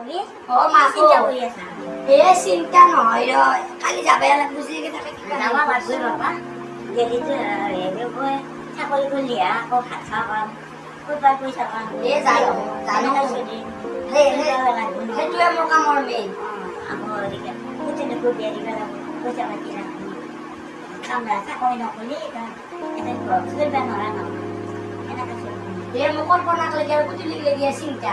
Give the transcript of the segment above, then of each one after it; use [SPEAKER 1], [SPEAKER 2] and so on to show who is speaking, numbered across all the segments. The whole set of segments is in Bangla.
[SPEAKER 1] চলি
[SPEAKER 2] অ মা
[SPEAKER 1] চিন্তা কৰি আছা।
[SPEAKER 2] এ চিন্তা নহয় ৰ কালি যাবে লাগব যে থাকে কিবা
[SPEAKER 1] যাবা লাগবই বাবা গেলিতো হেৰি গৈ চাকৰি কৰিলি আকৌ ভাত খাব পাম ক'ত পাই পইচা পাম
[SPEAKER 2] এ জানো জানো। সেইটোৱে মোৰ কামৰ মেইন
[SPEAKER 1] আকৌ বিয়া দিব লাগিব পইচা পাতি চাকৰি নকৰিলি এতিয়া চলিব নোৱাৰা নহয় এনেকৈ চলিব
[SPEAKER 2] এ মোক কল্পনা কৰি আৰু পুতুলি লাগি চিন্তা।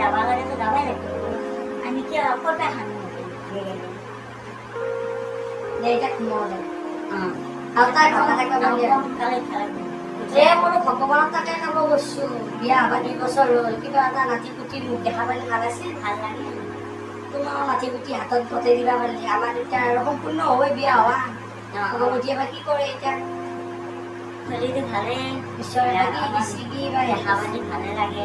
[SPEAKER 1] যাব লাগেতো যাবই লাগিব আমি কিয় ক'ৰ পৰা খাম
[SPEAKER 2] দে এতিয়া ঘুমাব গৈছো বিয়া হবা দুই বছৰ হ'ল কিবা এটা নাতি পুতি মোক দেখা পালে ভালো আছিল
[SPEAKER 1] ভালো লাগে
[SPEAKER 2] তোমাৰ নাতি পুতি হাতত গতাই দিবা পাৰিলে আমাৰ এতিয়া আৰু সম্পূৰ্ণ হৈ বিয়া হোৱা ভগৱতী এবাৰ কি কৰে এতিয়া
[SPEAKER 1] চলিটো ভালে
[SPEAKER 2] ঈশ্বৰে বা কি দিছে বা
[SPEAKER 1] দেখা পাতি ভালে লাগে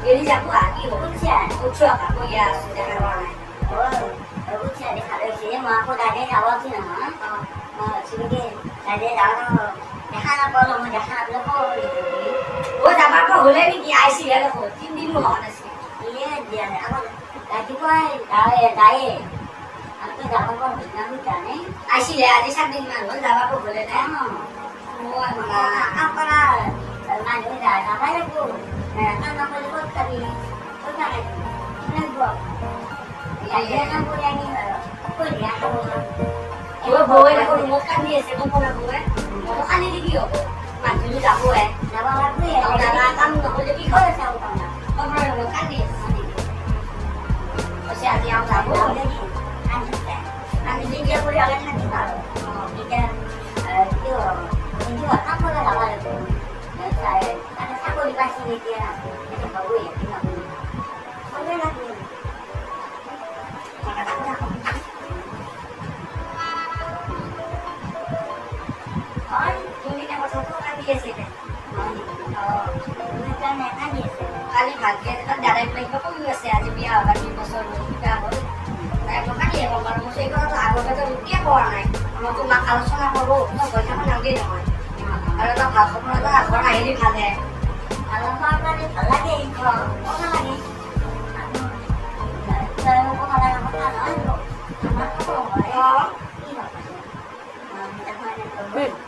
[SPEAKER 1] jadi aku lagi berusia usia aku aku ya sudah kawan
[SPEAKER 2] oh berusia di hari ini mau aku tadi kawan sih nama
[SPEAKER 1] mau sini tadi kawan jangan apa lo mau jangan apa lo gitu oh tapi apa boleh nih di IC ya
[SPEAKER 2] aku tim di mana sih iya dia aku lagi kau tahu ya tahu aku tidak
[SPEAKER 1] apa apa
[SPEAKER 2] nanti kane IC ya di
[SPEAKER 1] samping
[SPEAKER 2] mana
[SPEAKER 1] lo tidak apa
[SPEAKER 2] boleh tahu mau apa apa lah mana ini
[SPEAKER 1] dah apa ya aku Anak helikopter ini, punya lagi, nego. Ya, dia nak boleh ni kalau, apa dia nak boleh? Kalau
[SPEAKER 2] boleh, kalau bukan dia, saya mau
[SPEAKER 1] kalau boleh, mau ini
[SPEAKER 2] dia. Maju ni tak boleh. Nak bawa apa ya? Kalau dah rakam, nak boleh pergi kalau saya bukan. Kalau boleh bukan dia. Kalau saya mau tak boleh, dia ni. Nanti dia boleh akan nanti kalau. নালাগে নহয় আৰু এটা ভাল খবৰ এটা ঘৰত আহিলে ভালে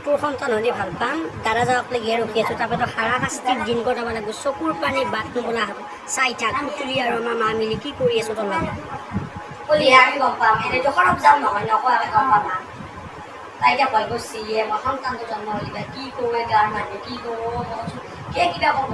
[SPEAKER 2] তোৰ সন্তান হ'লে ভালো পাম। দাদা যাওক লাগি ৰখি আছোঁ তাৰপৰা হাৰা শাস্তিৰ দিন কটাব লাগিব। চকুৰ পানী বাট হ'ব। চাই থাক, পুতুলি আৰু আমাৰ মা মিলি কি কৰি আছোঁ তোৰ লগত কলিহে আমি গম পাম? এনেইতো সৰব যাম নহয় নকোৱাকৈ গম পাম তাই এতিয়া ভয় কৰিছে মই সন্তানটো জন্ম হ'লে কি কৰোঁ গাঁৱৰ মানুহে কি কৰোঁ কিয় কিবা ক'ব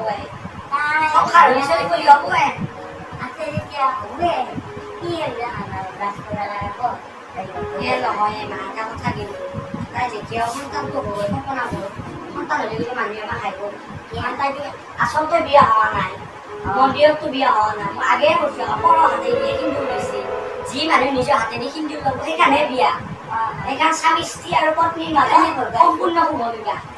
[SPEAKER 2] কিন্তু কিন্তু আচলতে বিয়া হোৱা নাই মন্দিৰততো বিয়া হোৱা নাই মই আগেয়ে কৈছোঁ পৰ হাতে বিয়া সিন্দুৰ লৈছে যি মানুহে নিজৰ হাতেদি সিন্দুৰ ল'ব সেইকাৰণেহে বিয়া সেইকাৰণে স্বামী স্ত্ৰী আৰু পত্নীৰ মাজত সম্পূৰ্ণ শুভ বিবাহ
[SPEAKER 1] সেইকাৰণে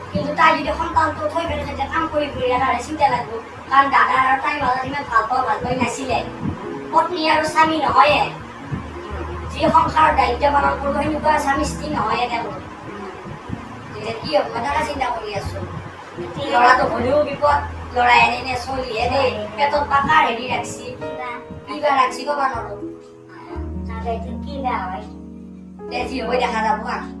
[SPEAKER 2] কিন্তু
[SPEAKER 1] তাই
[SPEAKER 2] যদি সন্তানটো থৈ পেলাই যেতিয়া কাম কৰি ফুৰি তাৰে চিন্তা লাগিব। কাৰণ দাদা আৰু তাইৰ মাজত ইমান ভালো পাওঁ ভালো পাই নাছিলে। পত্নী আৰু স্বামী নহয়ে। যি সংসাৰৰ দায়িত্ব পালন কৰিব সেনেকুৱা স্বামী স্ত্ৰী নহয়ে তেওঁলোক। তেতিয়া কি হ'ব তাকে চিন্তা কৰি আছো। ল'ৰাটো হ'লেও বিপদ ল'ৰা এনে এনে চলিহে দেই। পেটত পাকাৰ হেৰি ৰাখছি।
[SPEAKER 1] কিবা
[SPEAKER 2] ৰাখছি ক'ব নোৱাৰো
[SPEAKER 1] তাতে কিবা হয়।
[SPEAKER 2] যি হ'ব দেখা যাব আৰু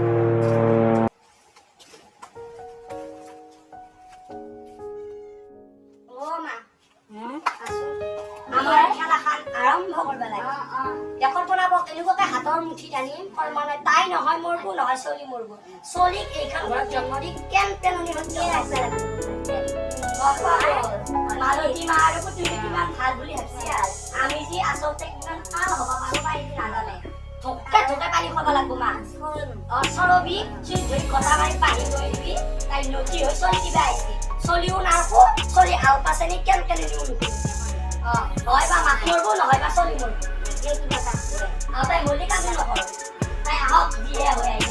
[SPEAKER 2] মোৰবো নহয় চলি মোৰবো চলিক এইখন ঘৰত জন্ম দি কেন সন্ধিয়ে ৰাখিব লাগে মালতী মা? আৰু পুতুলি কিমান ভালো বুলি ভাবছি আমি যি আচলতে কিমান ভালো হ'ব পাৰো এইটো নাজানে ঢোকে ঢোকে পানী খাব লাগব মা। চৰবি চুই ধৰি গটা মাৰি পানী লৈ দিবি। তাই নদী হৈ চলি দিবা আহিছে চলিও নাৰখো চলি আল পাচনি কেন কেনে নুকো অ নহয় বা মাক মৰবো নহয় বা চলি মৰবো এই কিবা তাই মল্লিক নকৰে তাই আহক যিহে হৈ আহিলে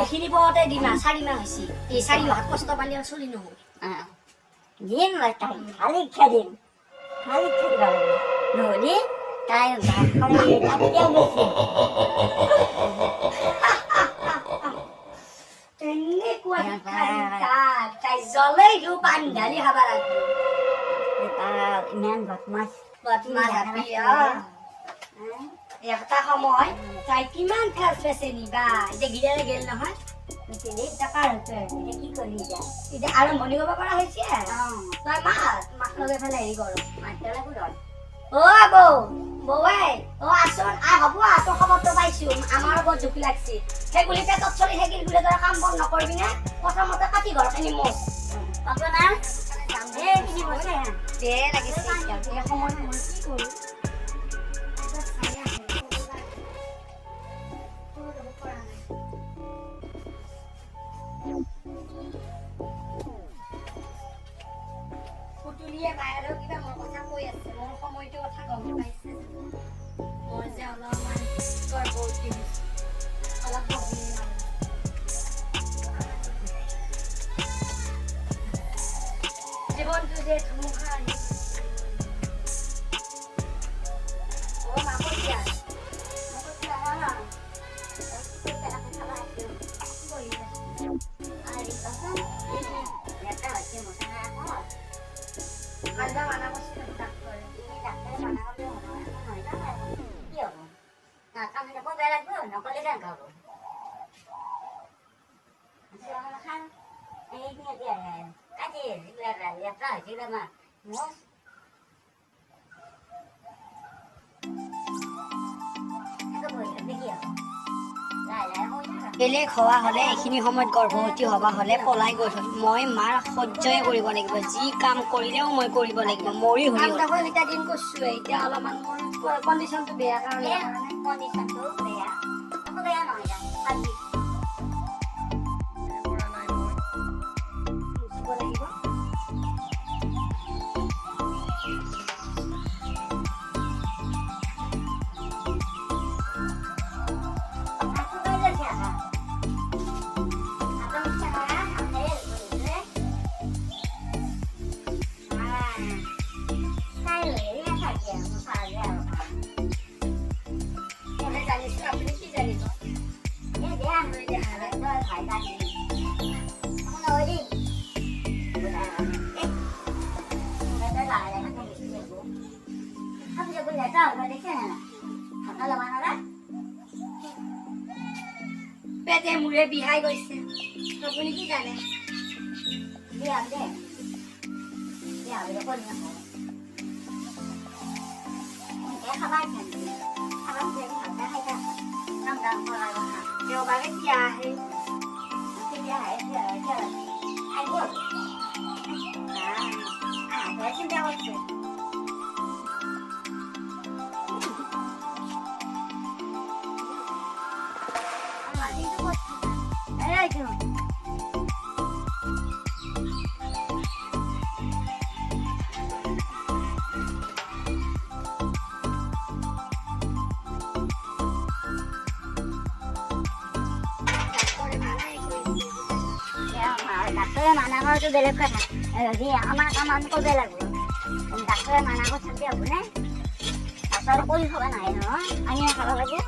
[SPEAKER 2] এইখিনি পৰতে দিম চাৰি মাহ হৈছে এই চাৰি মাহত কষ্ট পালে আৰু চলি
[SPEAKER 1] লাগে নহ'লে তাই
[SPEAKER 2] জ্বলেই পানী ঢালি খাব লাগিব
[SPEAKER 1] ইমান বদমাছ।
[SPEAKER 2] বদমাছ হাপি এটা সময় তাই কিমান খেল পেছে নিবা? এতিয়া গিৰালে গেল নহয়।
[SPEAKER 1] কি কৰিবি এতিয়া?
[SPEAKER 2] এতিয়া আৰম্ভণি কৰিব পৰা হৈছে? তই মাত মাক লগাই পেলাই হেৰি কৰ। অ বৌ। বৌৱাই অ আচোন আ হ'ব আ তোৰ খবৰটো পাইছো। আমাৰ বৰ দুখ লাগছে। সেইগুলি পেটত চলি থাকিল বোলে তই কাম বন নকৰিবি নে? প্ৰথমতে কাটি ঘৰখিনি মোচ। Papa nak? Sampai sini
[SPEAKER 1] boleh. Dia lagi siap. Dia kamu masih Kutulia bayar হৈ থাকা
[SPEAKER 2] বেলেগ হোৱা হ'লে এইখিনি সময়ত গৰ্ভৱতী হ'বা হ'লে পলাই গৈ থ'ল মই মাৰ সহ্যই কৰিব লাগিব। যি কাম কৰিলেও মই কৰিব লাগিব। মৰি হ'লেও কাম এতিয়া দিন কৰিছোৱে এতিয়া অলপমান মোৰ কণ্ডিশ্যনটো বেয়া কাৰণে।
[SPEAKER 1] কণ্ডিশ্যনটো বেয়া। বেয়া নহয়
[SPEAKER 2] পেটে মূৰে বিহাই গৈছে আপুনি কি জানে
[SPEAKER 1] deh. Diam, dia pun nak. Cái khá bát này, khá bát này thật ra hay thật. Năm đồng qua lại mà.
[SPEAKER 2] เดี๋ยวมาก็ยาให้
[SPEAKER 1] Cái kia hay kia kia là ai buồn. À, à, thế xin đeo কৰাটো বেলেগ কথা। যদি আমাৰ কাম আমি কৰিব লাগিব। ডাক্তৰে মানা কথা দিয়া হ'বনে ডাক্তৰ কৰি খাব নাই নহয় আমিয়ে খাব লাগে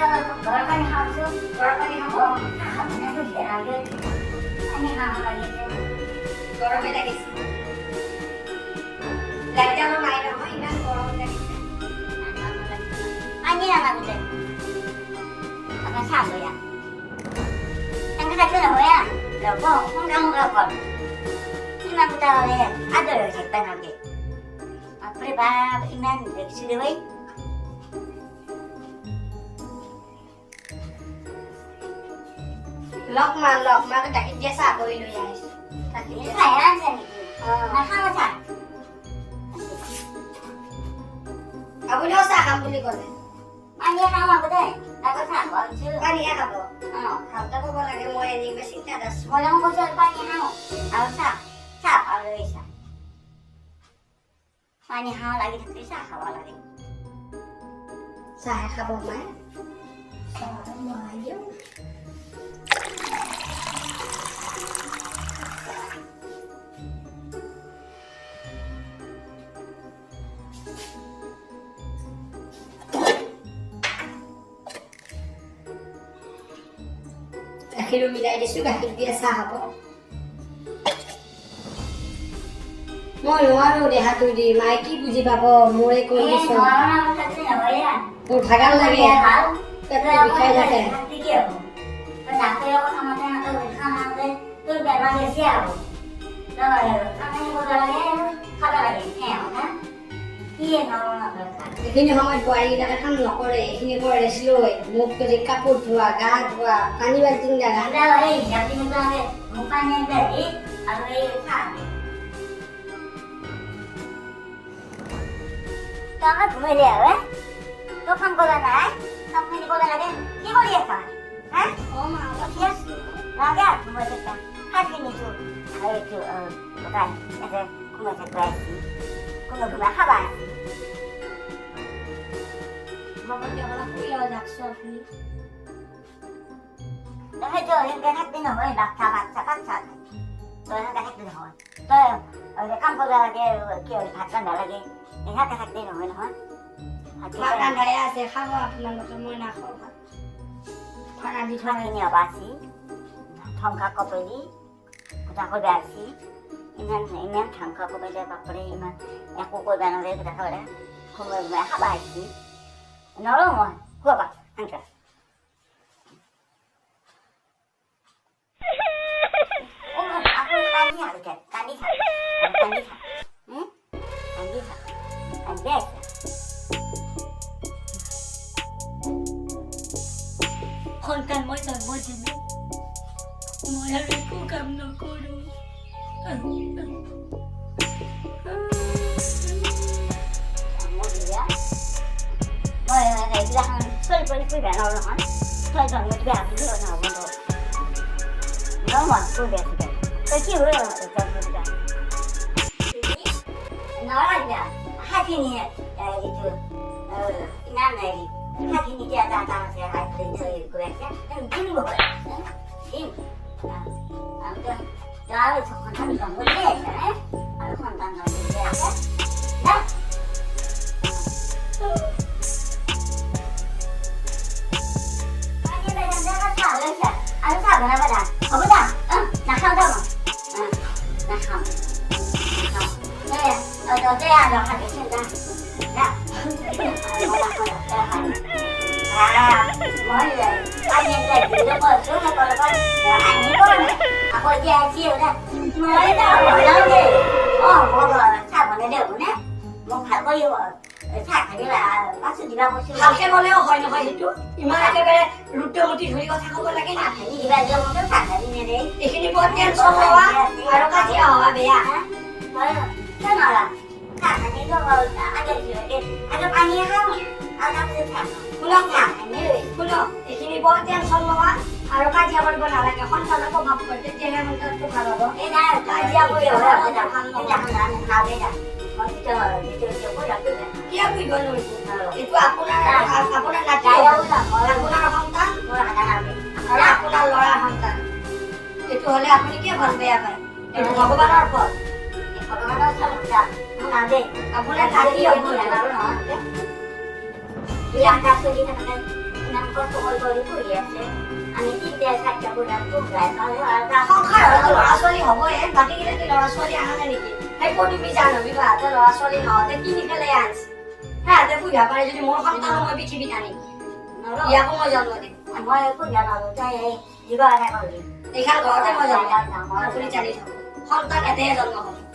[SPEAKER 1] berapa nih hamsu berapa nih hamsu ini lagi lagi ini ini yang ada loh kita ini sudah sini wei?
[SPEAKER 2] Log মা লগ মা তাকে এতিয়া চাহ কৰি লৈ আহিছোঁ তাকে
[SPEAKER 1] Ini saya aja nih.
[SPEAKER 2] অঁ
[SPEAKER 1] Nah, kamu cak.
[SPEAKER 2] আপুনিও চাহ খাম বুলি ক'লে
[SPEAKER 1] Ani kamu aku deh. Aku sabu aja.
[SPEAKER 2] পানীয়ে খাব
[SPEAKER 1] Oh.
[SPEAKER 2] ভালকে ক'ব লাগে মই এনেই চিন্তাত আছোঁ
[SPEAKER 1] Walang kusol pa niya ako. Ako sa,
[SPEAKER 2] গাখীৰো মিলাই দিছোঁ গাখীৰ দিয়ে চাহ খাব মই নোৱাৰো দেহাটো দি মায়ে কি বুজি পাব? মোৰে কৈ দিছোঁ. মোৰ ভাগৰ লাগে. পেটটো বিষাই থাকে।
[SPEAKER 1] sa mga
[SPEAKER 2] এইখিনি সময়ত বোৱাৰীবিলাকে কাম নকৰে এইখিনি পৰা ৰেষ্ট লৈ মুখ ধুই কাপোৰ ধোৱা গা ধোৱা পানী বাল্টিং
[SPEAKER 1] খাবে আমরা ঘুমাইলে হবে তো কাম করা নাই? কাম করা লাগে কি করি এখন হ্যাঁ
[SPEAKER 2] অঁ মা.
[SPEAKER 1] লাগে আর ঘুমাই থাকতাম হাসি নিচু আর একটু কোথায় এসে ঘুমাই আসছি কোনো ঘুমাই খাবার
[SPEAKER 2] বাবা দেওয়ালা শুইয়া যাকছো আপনি
[SPEAKER 1] হয়তো এখানে থাকতে না হয় বাচ্চা বাচ্চা বাচ্চা। তো এখানে থাকতে না হয় তো ওই কাম করা লাগে কি ওই ভাত রান্না লাগে এখানে থাকতে না হয়? নহয়
[SPEAKER 2] ভাত ৰান্ধাই আছে খাব আপোনালোকে মই নাখাওঁ ভাত ভাত ৰান্ধি থোৱা নাই
[SPEAKER 1] Ini apa sih? Thongka kopeli, kita kau dasi. Iman iman thongka kopeli apa pere iman. Aku kau bana deh kita nở ngoài hùa bạc ăn trời Ông aku tanya dekat tadi tadi hmm tadi tadi con cần mỗi tuần mỗi tuần mỗi lần cô cầm nó cô đúng Kamu dia எல்லாம் ஃபுல் படிப்பு வேணும் ஃபுல் பண்ணிட்டு அப்படி நான் பண்ணுறோம் மறக்க பேசிட்டேன் கட்சி விட நாளைக்கு ஹாக்கினி இது என்ன ஹாக்கினி கேட்டா தான் சரி ஹாக்கினி இருக்கு திரும்ப போய் 啊，对，然后从那个木
[SPEAKER 2] 头上。হয় নহয় সেইটো। ইমান একেবাৰে ৰুটি মুটি ধৰি কথা ক'ব লাগে না। এইখিনি বৰ টেনচন হোৱা আৰু কাজিয়া হোৱা বেয়া। এইখিনি বৰ টেনচন লোৱা আৰু কাজিয়া কৰিব নালাগে। সন্তানক প্ৰভাৱ পৰে তেতিয়াহে সন্তানটো ভালো হ'ব কিয় কৰিব নোৱাৰিব আপোনাৰ নাতি হ'ব আপোনাৰ সন্তান সন্তান
[SPEAKER 1] আমি কি গায়
[SPEAKER 2] সংসাৰত ল'ৰা ছোৱালী হ'বই নাই নেকি সেই পদুমী জান হবি ল'ৰা ছোৱালী নহওঁতে কিনি পেলাই আনছে? ইয়াকো মই জন্ম দিম
[SPEAKER 1] মই একো জ্ঞান আৰু তাই এই দিব এনেকৈ
[SPEAKER 2] এইখন ঘৰতে মই জন্ম দিম মই আপুনি জানি থাকো সন্তান এতে জন্ম হল